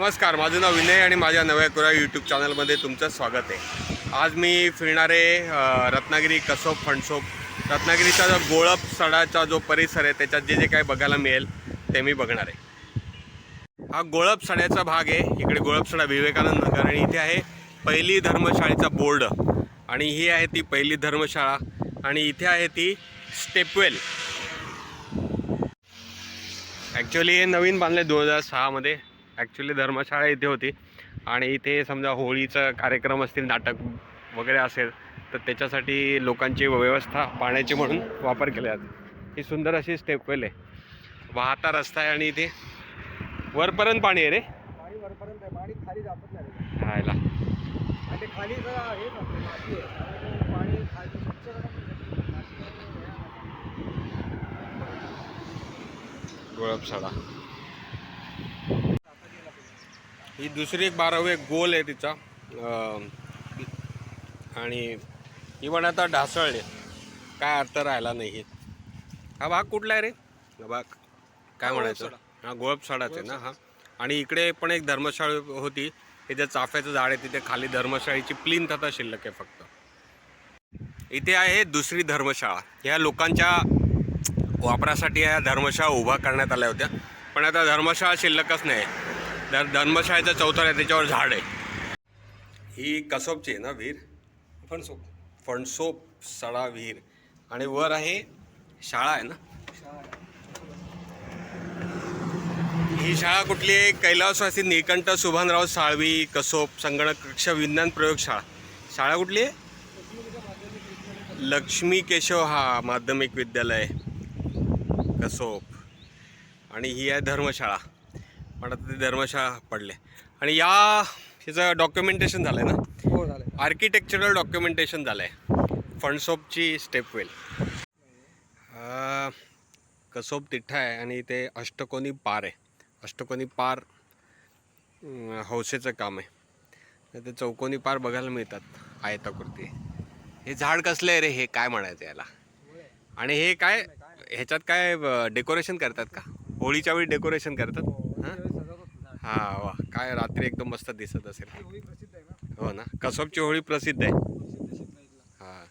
नमस्कार माझं नाव विनय आणि माझ्या नव्या कुरा यूट्यूब चॅनलमध्ये तुमचं स्वागत आहे. आज मी फिरणारे रत्नागिरी कसोप फणसोप रत्नागिरीचा जो गोळप सडाचा जो परिसर आहे त्याच्यात जे जे काय बघायला मिळेल ते मी बघणार आहे. हा गोळप सड्याचा भाग आहे इकडे गोळप सडा विवेकानंद नगर आणि इथे आहे पहिली धर्मशाळेचा बोर्ड. आणि ही आहे ती पहिली धर्मशाळा आणि इथे आहे ती स्टेपवेल. ॲक्च्युली हे नवीन बांधले दोन हजार सहामध्ये ॲक्च्युली धर्मशाळा इथे होती आणि इथे समजा होळीचा कार्यक्रम असतील नाटक वगैरे असेल तर त्याच्यासाठी लोकांची व्यवस्था पाण्याची म्हणून वापर केला जाते ही सुंदर अशी स्टेपवेल आहे. वाहता रस्ता आहे आणि इथे वरपर्यंत पाणी आहे रे. पाणी वरपर्यंत आहे पाणी खाली जात नाही रे. राहायला आणि ते खाली जरा हे आपलं माती आहे त्यामुळे पाणी खाली स्वच्छ करा गोळपसाडा ही दुसरी एक बारावी एक गोल आहे तिचा. आणि ही पण आता ढासळले. काय अर्थ राहिला नाही हा. भाग कुठला आहे रे? हा भाग. काय म्हणायचं? हा गोळपसाडाच आहे ना हा. आणि इकडे पण एक धर्मशाळा होती. त्याच्या चाफ्याचं झाड आहे तिथे खाली धर्मशाळेची प्लिंथ आता शिल्लक आहे फक्त. इथे आहे दुसरी धर्मशाळा. ह्या लोकांच्या वापरासाठी या धर्मशाळा उभा करण्यात आल्या होत्या. पण आता धर्मशाळा शिल्लकच नाही. तर धर्मशाळेचा चौथर आहे त्याच्यावर झाड आहे. ही कसोबची आहे ना विहीर फणसो फणसोप सडा विहीर आणि वर आहे शाळा आहे ना? ही शाळा कुठली आहे? कैलासवासी निळकंठ सुभानराव साळवी कसोप संगणक कक्ष विज्ञान प्रयोगशाळा शाळा. कुठली आहे? लक्ष्मी केशव हा माध्यमिक विद्यालय. कसोप. आणि ही आहे धर्मशाळा. पण आता ती धर्मशाळा पडले. आणि या ह्याचं डॉक्युमेंटेशन झालं आहे ना? हो झालं आर्किटेक्चरल डॉक्युमेंटेशन झालं आहे फणसोपची स्टेपवेल कसोप तिठ्ठा आहे आणि ते अष्टकोनी पार आहे. अष्टकोनी पार हौसेचं काम आहे. ते चौकोनी पार बघायला मिळतात आयताकृती. हे झाड कसलं आहे रे? हे काय म्हणायचं याला? आणि हे काय ह्याच्यात काय डेकोरेशन करतात का? होळीच्या वेळी डेकोरेशन करतात? हां वा. काय रात्री एकदम मस्त दिसत असेल. हो ना. कसोबची होळी प्रसिद्ध आहे. हा.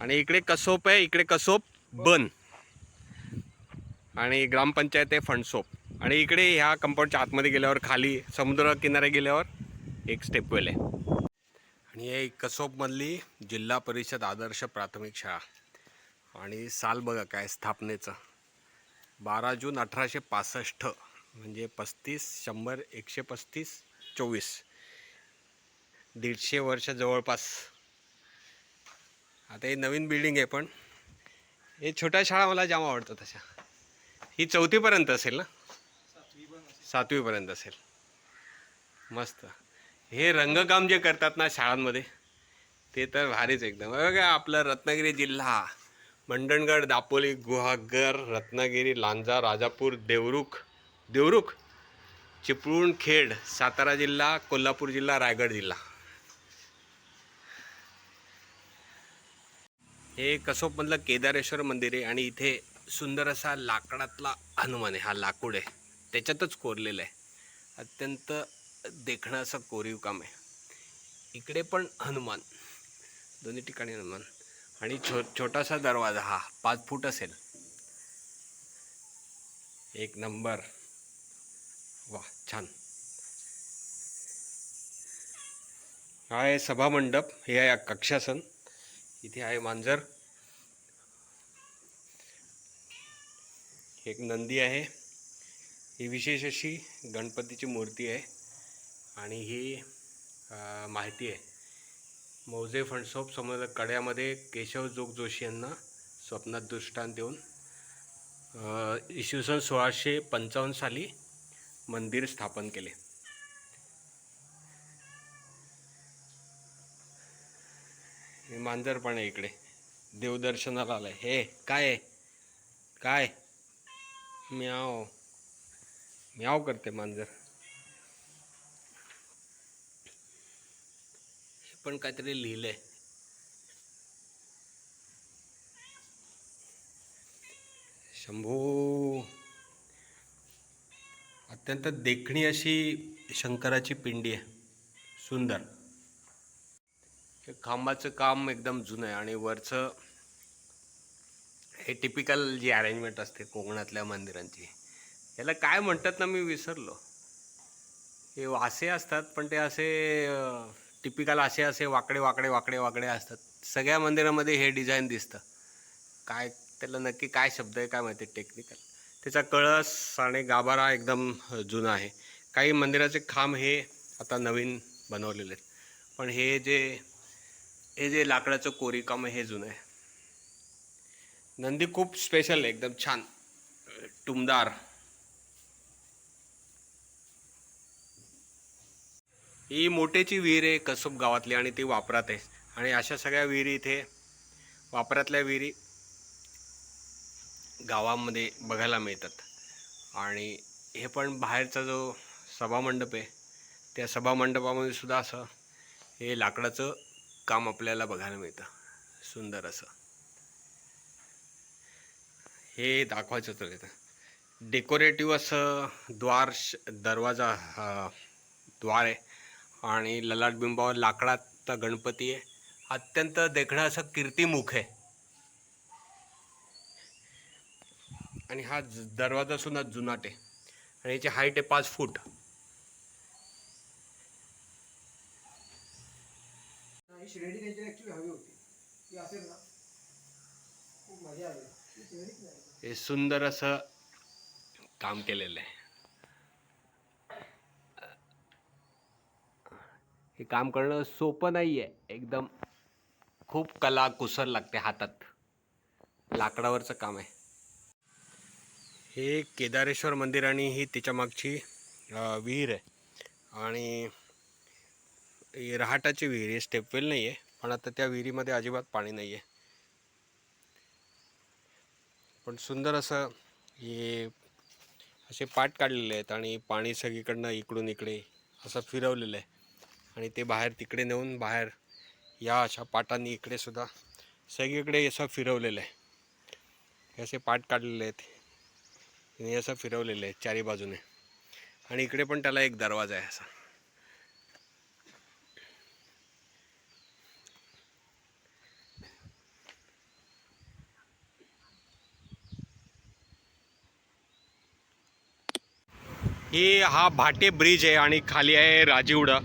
आणि इकडे कसोप आहे इकडे कसोप बन आणि ग्रामपंचायत आहे फणसोप आणि इकडे ह्या कंपाऊंडच्या आतमध्ये गेल्यावर खाली समुद्र किनारे गेल्यावर एक स्टेपवेल आहे. आणि हे कसोबमधली जिल्हा परिषद आदर्श प्राथमिक शाळा. आणि साल बघा काय स्थापनेचं. बारा जून अठराशे पासष्ट म्हणजे पस्तीस शंभर एकशे पस्तीस चोवीस. दीडशे वर्ष जवळपास. आता ही नवीन बिल्डिंग आहे पण. हे छोट्या शाळा मला जाम आवडतं तशा. ही चौथीपर्यंत असेल ना? सातवीपर्यंत असेल. मस्त. हे रंगकाम जे करतात ना शाळांमध्ये ते तर भारीच एकदम. बघा आपलं रत्नागिरी जिल्हा. मंडणगड दापोली गुहागर रत्नागिरी लांजा राजापूर देवरुख देवरुख चिपळूण खेड सातारा जिल्हा कोल्हापूर जिल्हा रायगड जिल्हा. हे कसोपमधलं केदारेश्वर मंदिर आहे आणि इथे सुंदर असा लाकडातला हनुमान आहे. हा लाकूड आहे. त्याच्यातच कोरलेलं आहे. अत्यंत देखणं असं कोरीव काम आहे. इकडे पण हनुमान. दोन्ही ठिकाणी हनुमान. आणि छो छोटासा दरवाजा हा पाच फूट असेल. एक नंबर. वा छान. हा आहे सभामंडप हे आहे कक्षासन इथे आहे मांजर. एक नंदी आहे. ही विशेष अशी गणपतीची मूर्ती आहे आणि ही माहिती आहे. मौजे फणसोप समोर कड्यामध्ये केशव जोग जोशी यांना स्वप्नात दृष्टांत देऊन इसवी सन सोळाशे पंचावन्न साली मंदिर स्थापन केले. हे मांजर पण आहे इकडे. देवदर्शनाला आलंय. हे काय काय? म्याव. म्याव करते मांजर. हे पण काहीतरी लिहिलंय. शंभू. अत्यंत देखणी अशी शंकराची पिंडी आहे. सुंदर. हे खांबाचं काम एकदम जुनं आहे आणि वरचं हे टिपिकल जी अरेंजमेंट असते कोकणातल्या मंदिरांची याला काय म्हणतात ना मी विसरलो. हे वासे असतात पण ते असे टिपिकल असे असे वाकडे वाकडे वाकडे वाकडे असतात. सगळ्या मंदिरामध्ये हे डिझाईन दिसतं. काय त्याला नक्की काय शब्द आहे काय माहिती टेक्निकल त्याचा कळस आणि गाभारा एकदम जुना आहे. काही मंदिराचे खांब हे आता नवीन बनवलेले आहेत. पण हे जे हे जे लाकडाचं कोरीकाम आहे हे जुनं आहे. नंदी खूप स्पेशल आहे एकदम छान. टुमदार ही मोठेची विहीर आहे कसब गावातली आणि ती वापरात आहे. आणि अशा सगळ्या विहिरी इथे वापरातल्या विहिरी गावामध्ये बघायला मिळतात. आणि हे पण बाहेरचा जो सभामंडप आहे त्या सभामंडपामध्ये सुद्धा असं हे लाकडाचं काम आपल्याला बघायला मिळतं. सुंदर असं. हे दाखवायचं तर येतं डेकोरेटिव्ह असं द्वार श- दरवाजा द्वार आहे. आणि ललाट बिंबावर लाकडाचा गणपती आहे. अत्यंत देखणं असं कीर्तिमुख आहे. आणि हा दरवाजा सुद्धा जुनाट आहे. आणि याची हाईट आहे पाच फूट. ही शिर्डी त्यांची हवी होती. ती असेल ना? खूप मजा आली. हे सुंदर असं काम केलेलं आहे. हे काम करणं सोपं नाही आहे एकदम खूप कला कुसर लागते हातात. लाकडावरचं काम आहे. हे केदारेश्वर मंदिर आणि ही तिच्या मागची विहीर आहे. आणि रहाटाची विहीर आहे स्टेपवेल नाही आहे पण आता त्या विहिरीमध्ये अजिबात पाणी नाही आहे. पण सुंदर असं हे असे पाट काढलेले आहेत आणि पाणी सगळीकडनं इकडून इकडे असं फिरवलेलं आहे. आणि ते बाहेर तिकडे नेऊन बाहेर या अशा पाटांनी इकडे सुद्धा सगळीकडे असं फिरवलेलं आहे. हे असे पाट काढलेले आहेत. आणि असं फिरवलेलं आहे चारी बाजूने. आणि इकडे पण त्याला एक दरवाजा आहे असा. ही हा भाटे ब्रिज आहे आणि खाली आहे राजीवडा.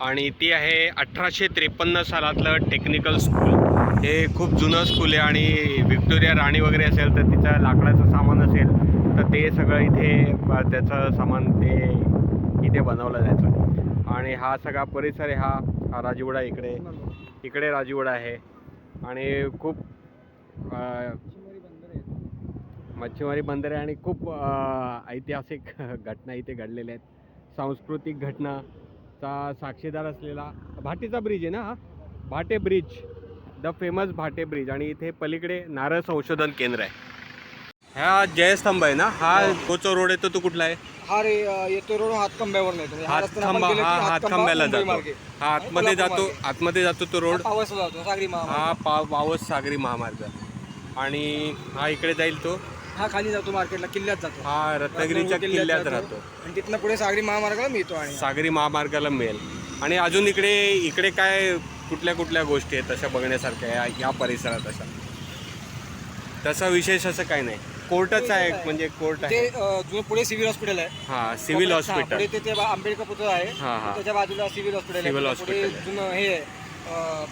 आणि ती आहे अठराशे त्रेपन्न सालातलं टेक्निकल स्कूल हे खूप जुनं स्कूल आहे आणि व्हिक्टोरिया राणी वगैरे असेल तर तिचं लाकडाचं सामान असेल. तर ते सगळं इथे त्याचं सामान ते इथे बनवलं जायचं. आणि हा सगळा परिसर आहे हा राजवडा राजीवडा इकडे. इकडे राजीवडा आहे. आणि खूप बंदर आहे मच्छीमारी बंदर आहे आणि खूप ऐतिहासिक घटना इथे घडलेल्या आहेत. सांस्कृतिक घटनाचा साक्षीदार असलेला भाटीचा ब्रिज आहे ना हा? Bhate bridge. The famous Bhate bridge. आणि इथे पलीकडे नारळ संशोधन केंद्र आहे. ह्या जयस्तंभ आहे ना? हा तो जो रोड येतो तो कुठला आहे? हा रे येतो रोड हातकंब्यावर नाही हा हातखंबा हा हातखंबा हातखंब्याला जातो. हा आतमध्ये जातो. आतमध्ये जातो तो रोड. हा पावसला जातो सागरी हा पा पावस सागरी महामार्ग. आणि हा इकडे जाईल तो. हा खाली जातो मार्केटला किल्ल्यात जातो. हा रत्नागिरीच्या किल्ल्यात राहतो. आणि तिथनं पुढे सागरी महामार्गाला मिळतो आणि सागरी महामार्गाला मिळेल. आणि अजून इकडे इकडे काय कुठल्या कुठल्या गोष्टी आहेत तशा बघण्यासारख्या या परिसरात अशा? तसा विशेष असं काही नाही. कोर्टच आहे म्हणजे कोर्ट ते आहे. अं, जुनं पुढे सिव्हिल हॉस्पिटल आहे. हा सिव्हिल हा, हॉस्पिटल. पुढे ते ते बा- आंबेडकर पुतळा आहे. हा त्याच्या बाजूला सिव्हिल हॉस्पिटल आहे. Civil पुढे hospital आहे. जुनं हे आहे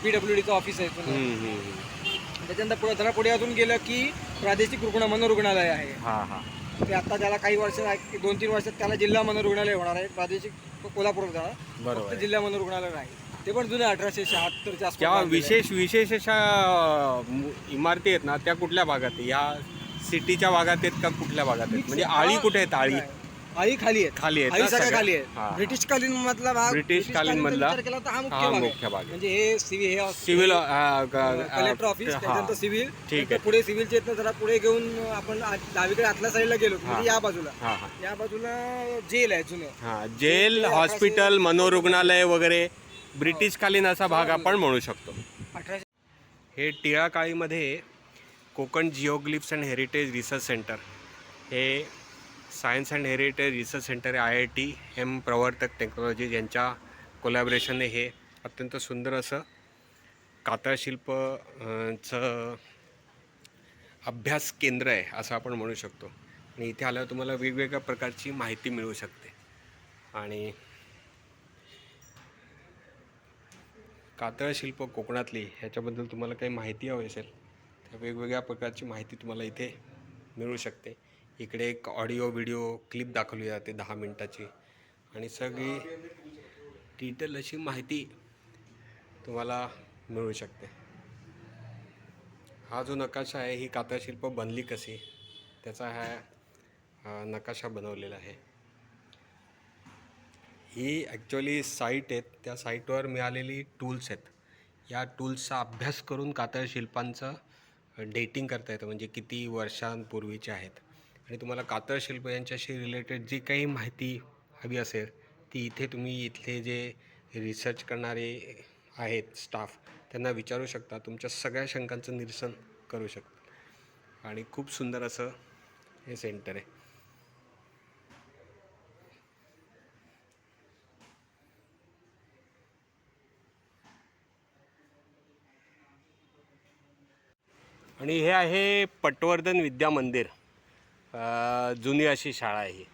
पीडब्ल्यू डीचं ऑफिस आहे जुनं. हम्म, हम्म, हम्म. त्याच्यानंतर पुढे जरा पुढे अजून गेलं की प्रादेशिक रुग्ण मनोरुग्णालय आहे. हा हा. ते आता त्याला काही वर्ष दोन तीन वर्षात त्याला जिल्हा मनोरुग्णालय होणार आहे. प्रादेशिक कोल्हापूर त्याला बरोबर फक्त आहे. जिल्हा मनोरुग्णालय नाही. ते पण जुने अठराशे शहात्तरच्या आसपास त्या बांधलेलं. आहे. विशेष विशेष अशा मु- इमारती आहेत ना त्या कुठल्या भागात आहे? या सिटीच्या भागात आहेत का कुठल्या भागात आहेत? म्हणजे आळी कुठे आहेत? आळी? आळी खाली आहेत. खाली आहेत ना सगळ्या सगळ्या? खाली हा, आहे हा. ब्रिटिश कालीन मधला भाग ब्रिटिश कालीन कालीनचा मधला विचार केला तर हा मुख्य हा भाग आहे. मुख्य भाग आहे. म्हणजे हे सिव्हिल हे हॉस- सिव्हिल अ, अ, ग- कलेक्टर ऑफिस हा. त्याच्यानंतर सिव्हिल ठीक आहे. पुढे सिव्हिलचे आहेत ना जरा पुढे घेऊन आपण डावीकडे आतल्या साईडला गेलो. की म्हणजे हा. या बाजूला. हा हा. या बाजूला जेल आहे जुनं. हा जेल हॉस्पिटल मनोरुग्णालय वगैरे ब्रिटिशकालीन असा भाग आपण म्हणू शकतो. अठराशे हे टिळाकाळीमध्ये Konkan geoglyphs and heritage research centre. हे science and heritage research centre I I T M प्रवर्तक टेक्नॉलॉजी यांच्या कोलॅबरेशनने हे अत्यंत सुंदर असं कातळशिल्प चं अभ्यास केंद्र आहे असं आपण म्हणू शकतो. आणि इथे आल्यावर तुम्हाला वेगवेगळ्या प्रकारची माहिती मिळू शकते. आणि कातळ शिल्प कोकणातली ह्याच्याबद्दल तुम्हाला काही माहिती हवी असेल वेगवेगळ्या प्रकारची माहिती तुम्हाला इथे मिळू शकते. इकडे एक ऑडिओ व्हिडिओ क्लिप दाखवली जाते दहा मिनटाची. आणि सगळी डिटेल अशी माहिती तुम्हाला मिळू शकते. हा जो नकाशा आहे ही कातळशिल्प बनली कशी? त्याचा हा नकाशा बनवलेला आहे. ही ॲक्च्युअली साईट आहेत. त्या साईटवर मिळालेली टूल्स आहेत. या टूल्सचा अभ्यास करून कातळ शिल्पांचं डेटिंग करता येतं म्हणजे किती वर्षांपूर्वीचे आहेत. आणि तुम्हाला कातळ शिल्प यांच्याशी रिलेटेड जी काही माहिती हवी असेल ती इथे तुम्ही इथले जे रिसर्च करणारे आहेत स्टाफ त्यांना विचारू शकता. तुमच्या सगळ्या शंकांचं निरसन करू शकता. आणि खूप सुंदर असं हे सेंटर आहे. आणि हे आहे पटवर्धन विद्या मंदिर. जुनी अशी शाळा आहे ही.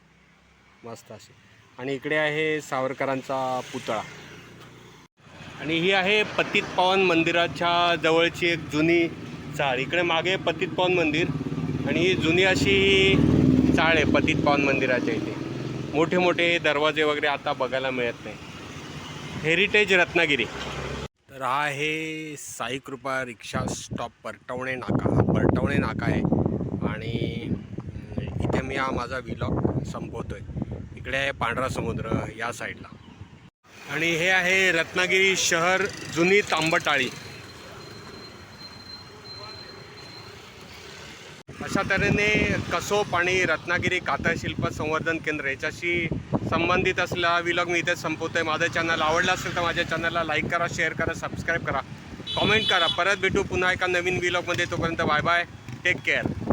मस्त अशी. आणि इकडे आहे सावरकरांचा पुतळा. आणि ही आहे पतित पावन मंदिराच्या जवळची एक जुनी चाळ. इकडे मागे पतित पावन मंदिर आणि ही जुनी अशी चाळ आहे पतित पावन मंदिराच्या इथे. मोठे मोठे दरवाजे वगैरे आता बघायला मिळत नाही. हेरिटेज रत्नागिरी. रहा आहे साई कृपा रिक्षा स्टॉप परटवणे नाका. हा परटवणे नाका आहे. आणि इथे मी हा माझा विलॉग आहे इकडे आहे पांढरा समुद्र या साईडला. आणि हे आहे रत्नागिरी शहर जुनी तांबटाळी. अशा तऱ्हेने कसोप आणि रत्नागिरी कातळशिल्प संवर्धन केंद्र याच्याशी संबंधित असला विलॉग मी इथे आहे माझं चॅनल आवडलं असेल तर माझ्या चॅनलला लाईक करा शेअर करा सबस्क्राईब करा. कॉमेंट करा. परत भेटू पुन्हा एका नवीन विलॉगमध्ये तोपर्यंत बाय बाय टेक केअर